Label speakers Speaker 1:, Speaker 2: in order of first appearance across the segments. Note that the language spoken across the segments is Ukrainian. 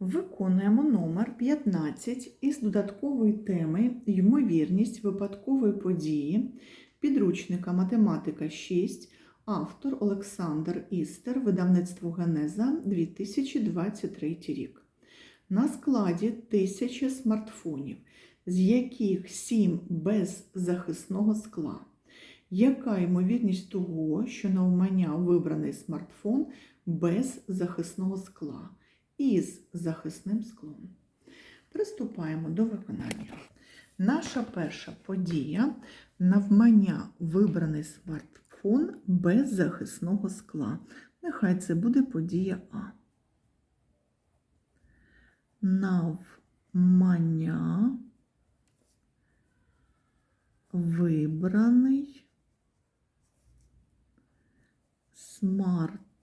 Speaker 1: Виконуємо номер 15 із додаткової теми Ймовірність випадкової події підручника Математика 6, автор Олександр Істер, видавництво Генеза 2023 рік. На складі 1000 смартфонів, з яких 7 без захисного скла. Яка ймовірність того, що на навмання вибраний смартфон без захисного скла? Із захисним склом. Приступаємо до виконання. Наша перша подія навмання вибраний смартфон без захисного скла. Нехай це буде подія А. Навмання вибраний смартфон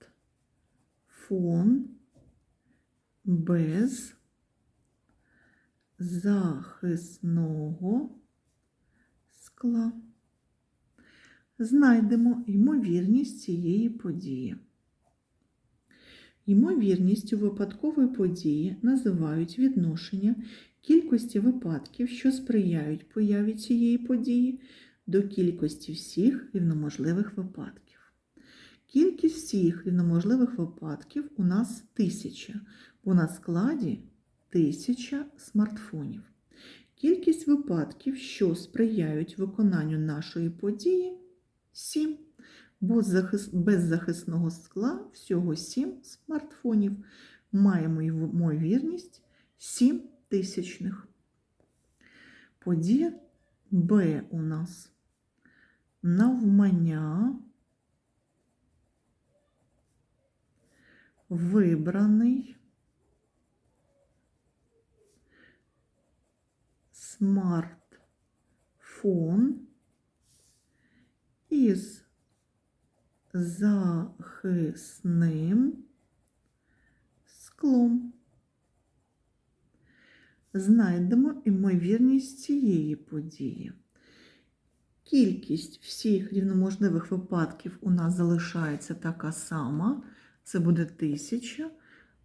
Speaker 1: без захисного скла. Знайдемо ймовірність цієї події. Ймовірністю випадкової події називають відношення кількості випадків, що сприяють появі цієї події, до кількості всіх рівноможливих випадків. Кількість всіх рівноможливих випадків у нас тисяча, бо на складі тисяча смартфонів. Кількість випадків, що сприяють виконанню нашої події 7, бо без захисного скла всього 7 смартфонів. Маємо ймовірність 7 тисячних. Подія Б у нас навмання. Вибраний смартфон із захисним склом. Знайдемо ймовірність цієї події. Кількість всіх рівноможливих випадків у нас залишається така сама. Це буде тисяча,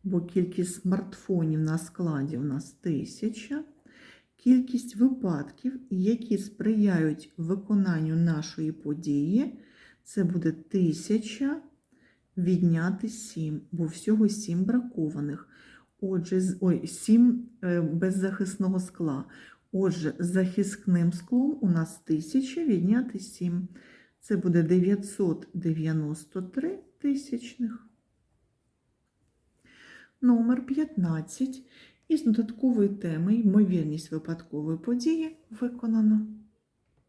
Speaker 1: бо кількість смартфонів на складі у нас тисяча. Кількість випадків, які сприяють виконанню нашої події, це буде тисяча відняти 7, бо всього 7 бракованих. Отже, ой, 7 без захисного скла. Отже, захисним склом у нас 1000 відняти 7. Це буде 993 тисячних. Номер 15 із додаткової теми ймовірність випадкової події виконано.